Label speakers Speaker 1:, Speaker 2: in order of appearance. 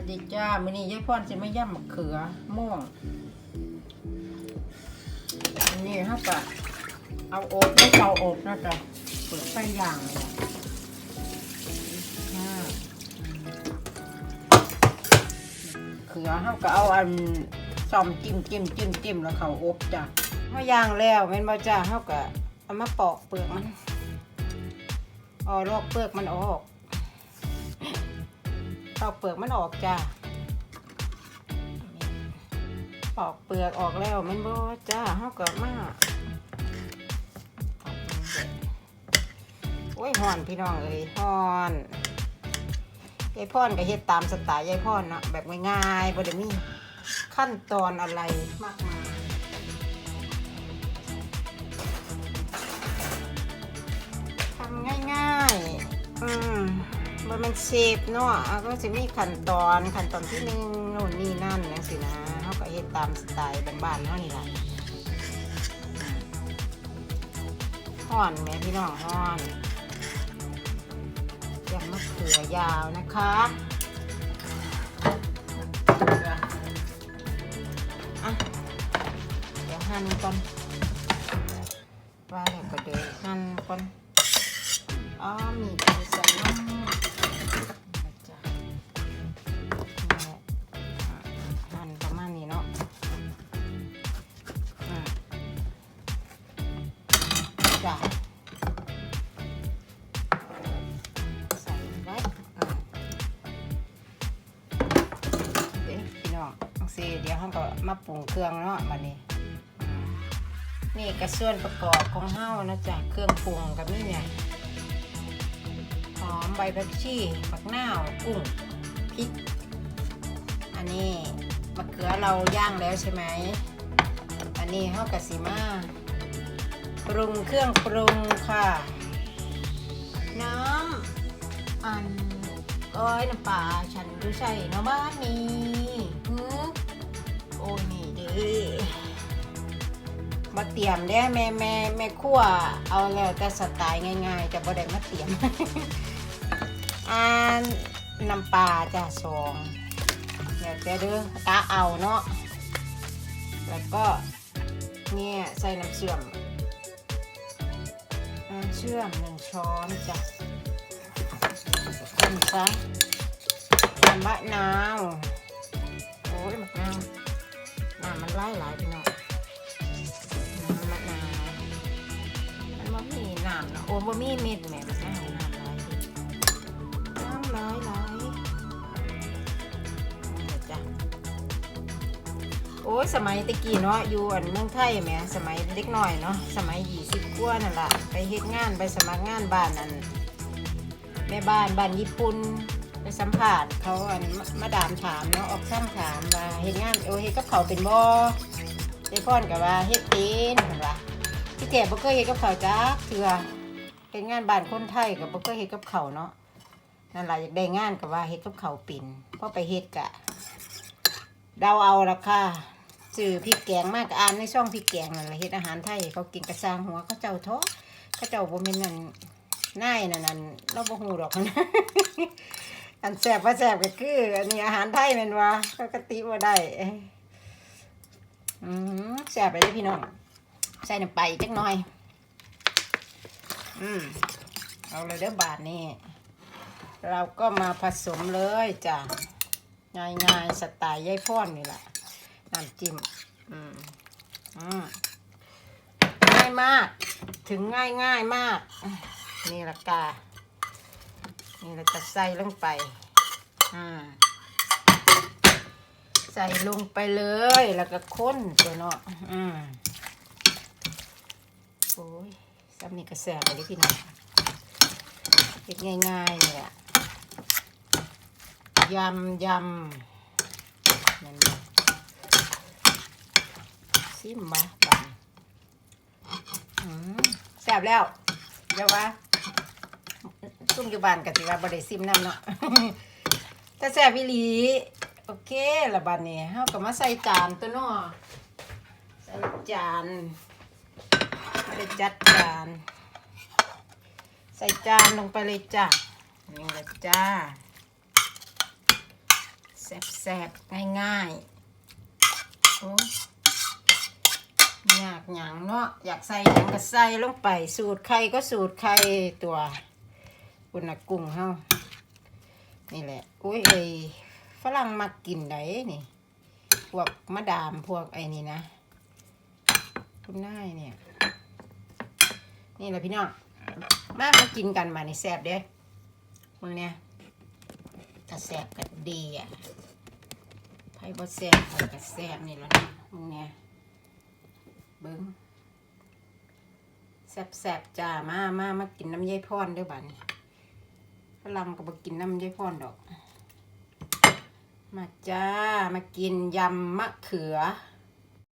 Speaker 1: วัสดีจ้ามื้อนี้ยายพรจะไม่ย่ำมะเขือม่วงอันนี้เฮาก็เอาอบไม่เตาอบนะจ๊ะเปิดไฟย่างเลยอะเขือเฮาก็เอาอันซ่อมจิ้มจิ้มจิ้มจิ้มแล้วเขาอบจ้ะเฮาย่างแล้วแม่นบ่จ้าเฮาก็เอามาปอกเปลือกมันเอาลอกเปลือกมันออก ปอกเปลือกมันออกจ้าปอกเปลือกออกแล้วมันบ่จ้าเฮาก็มาโอ้ยฮ้อนพี่น้องเอ้ยฮ้อนยายพรก็เฮ็ดตามสไตล์ยายพรเนาะแบบง่ายๆบ่ได้มีขั้นตอนอะไรมากมายทำง่ายๆอืม มันเชฟเนาะอะก็จะมีขั้นตอนขั้นตอนที่หนึ่งโน่นนี่นั่นจังสินะเขาก็เฮ็ดตามสไตล์บ้านๆเนาะนี่แหละห่อนแม่พี่น้องห่อนยำมะเขือยาวนะคะอะเดี๋ยวหั่นก่อนว่าแล้วก็เดี๋ยวหั่นก่อนอ๋อมี จ้ะใส่ไว้เดี๋ยวพี่น้องจังซี่เดี๋ยวเราก็มาปรุงเครื่องเนาะบัดนี้อืมนี่กระส่วนประกอบของเฮานะจ๊ะเครื่องปรุงกับนี่เนี่ยหอมใบผักชีผักหน้าวกุ้งพริก อันนี้มะเขือเราย่างแล้วใช่ไหมอันนี้เฮากระสิมา ปรุงเครื่องปรุงค่ะ น้ำอันก้อยน้ำปลาฉันดูใส่เนาะบ้านนี้หือโอ้นี่เดิมาเตรียมได้แม่แม่แม่ครัวเอาแล้วแต่สไตล์ง่ายๆจะบ่ได้มาเตรียมอันน้ำปลาจ้ะสองเดี๋ยวจะเด้อตาเอาเนาะแล้วก็เนี่ยใส่น้ำเชื่อม น้ำเชื่อมหนึ่งช้อนจ้ะคนซะน้ำมะนาวโอ้ยมะนาวน้ำมันไล่หลายไปหน่อยน้ำมะนาวมันบ่มีน้ำนะโอ้บ่มีเม็ดแม่มะนาวน้ำไหลายเด้อน้ำไหลไหล อ้ยสมัยตะกี้เนาะอยู่อันเมืองไทยแหมสมัยเล็กหน้อยเนาะสมัยยี่สิบกว่านั่นแหละไปเฮ็ดงานไปสมัครงานบ้านอันแม่บ้านบ้านญี่ปุ่นไปสัมภาษณ์เขาอันมาดามถามเนาะออกซ้ำถามว่าเฮ็ดงานโอ้เฮ็ดกับเขาเป็นบ่ไอ้พ่อนกับว่าเฮ็ดเป็นเห็นปะที่แก่บ่เคยเฮ็ดกับเขาจ้าเถื่อเฮ็ดงานบ้านคนไทยกับบ่เคยเฮ็ดกับเขาเนาะนั่นแหละอยากได้งานกับว่าเฮ็ดกับเขาวปิ่นพอไปเฮ็ดกะเดาเอาละค่ะ สื่อพริกแกงมากอ่านในช่องพริกแกงนั่นแหละเฮ็ดอาหารไทยเขากินกระซางหัวเขาเจ้าท้อเขาเจ้าบ่แม่นนั่นนายนั่นนั่นเราบ่ฮู้ดอกนะอันแซ่บว่าแซ่บก็คือ อันนี้อาหารไทยแม่นว่าปกติบ่ได้อืมแซ่บไปเลยพี่น้องใส่น้ำปจักหน่อย อืมเอาเลยเด้อบาทนี้เราก็มาผสมเลยจ้ะง่ายๆสไตล์ยายพ่อนนี่แหละ น้ำจิ้มอืมอืมง่ายมาก ถึงง่ายง่ายมาก นี่ละกา นี่เราจะใส่ลงไป อืมใส่ลงไปเลย แล้วก็ค้นตัวเนาะอืมโอ้ยซ้ำนี่ก็แซ่บไปเลยพี่น้องเฮ็ดง่ายๆเลยอะยำยำนั่นแหละ ซิมมาบันอืมแซ่บแล้วเดี๋ยวว่าซุ่มอยู่บ้านกันสิว่าบ่ได้ซิมนั่นเนาะแต่แซ่บวิลีโอเคละบัดนี้เฮาก็มาใส่จานตัวเนาะใส่จานไม่ได้จัดจาน ใส่จานลงไปเลยจ้ะนี่ละจ้าแซ่บๆง่ายๆโอ้ ยากหยังเนาะอยากใส่หยังก็ใส่ลงไป สูตรใครก็สูตรใครตัวกุนกุ้งเฮานี่แหละอุ้ยเอ้ฝรั่งมักกินได้นี่ พวกมะดามพวกไอ้นี่นะคุณนายเนี่ย นี่แหละพี่น้องมามากินกันมาในแซบเด้มึงเนี่ยถ้าแซบก็ดีอะไพ่บ่แซบไพ่ก็แซบนี่แหละนะมึงเนี่ย เบิ้งแซ่บๆจ้ามามามากินน้ำยายพรด้วยบ้านี้ฝรั่งก็บ่กินน้ำยายพรดอก มาจ้ามากินยำมะเขือ